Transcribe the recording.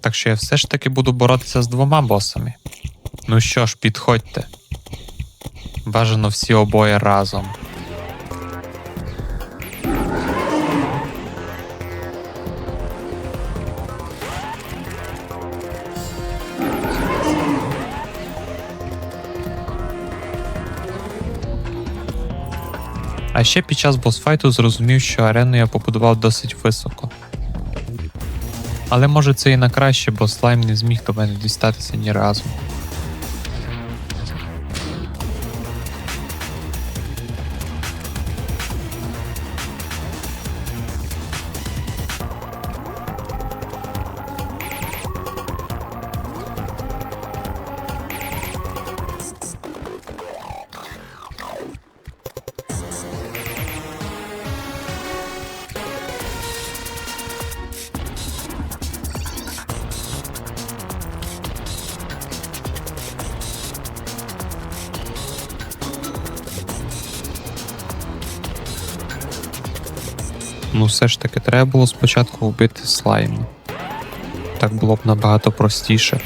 Так що я все ж таки буду боротися з двома босами. Ну що ж, підходьте. Бажано всі обоє разом. А ще під час босфайту зрозумів, що арену я побудував досить високо. Але може це і на краще, бо слайм не зміг до мене дістатися ні разу. Ну, все ж таки, треба було спочатку вбити слайм. Так було б набагато простіше.